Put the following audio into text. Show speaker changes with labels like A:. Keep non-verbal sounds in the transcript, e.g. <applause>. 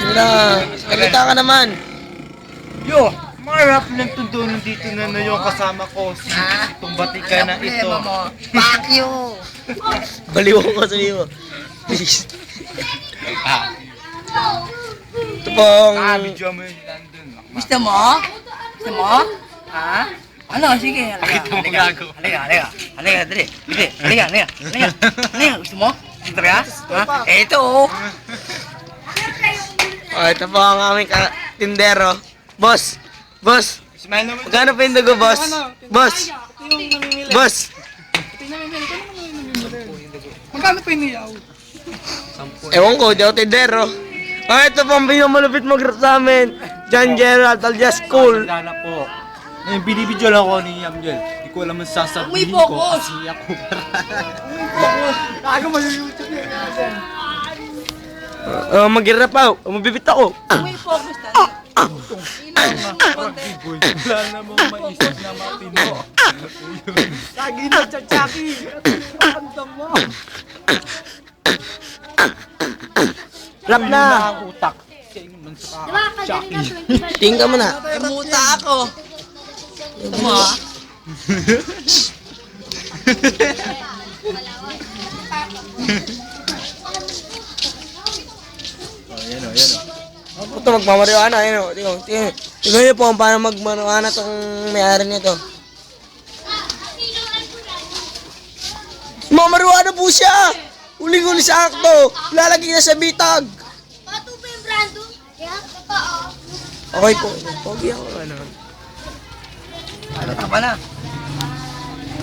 A: Sila, salita ka naman.
B: Yo, marap lang tundunan dito na na yung kasama ko. Si itong batika na ito.
C: Fuck you! <laughs>
A: Baliw ko sa iyo. Please. Ito pong...
B: Ah, video mo yun nandun.
C: Gusto mo? Gusto mo? Ha? Ano? Sige, halika.
B: Bakit mo
C: halika.
B: gago?
C: Halika, halika. Halika, dali. Dali, halika, halika. Halika. Halika, gusto mo? Gusto ka? Ha? Eto, oh.
A: Oh, ito po ang aming ka- tindero. Boss! Boss!
B: Smile naman.
A: Magkano pa yung dugo, boss? Boss! Boss!
D: Magkano pa iniyaw?
A: Ewan ko, di ako tindero. Ah, ito po ang pinakamalupit mag sa amin. John Gerald, alias School.
B: Lala po. Ngayon, binibidyo lang ako ni Yamjel. Hindi ko alam ang sasabihin ko kasi ako <laughs>
D: Gago mag-YouTube yan.
A: Uh, mag-rap ako. Mabibit ako.
C: May focus tayo.
B: Boy, wala namang maisip na matino.
D: Lagi na tsatsaki. Ang mo.
A: Rap
B: Yun
A: na.
B: ang utak. Kaya naman sa
E: kagaling na 25
A: Tingin ka muna.
C: Muta ako. Gusto <laughs> mo, ha?
B: Ayan o, ayan o.
A: Ito, magmamariwana. Ayun, o. tingnan, tingnan. Tingnan niyo po kung paano magmariwana tong may-ari nito. Mamariwana po siya! Uling-uli sa akto! Lalagay na sa bitag!
E: Pato pa yung brando? Kaya, totoo.
A: Okay po. Pogi ako, ano.
C: Ano ka pa na?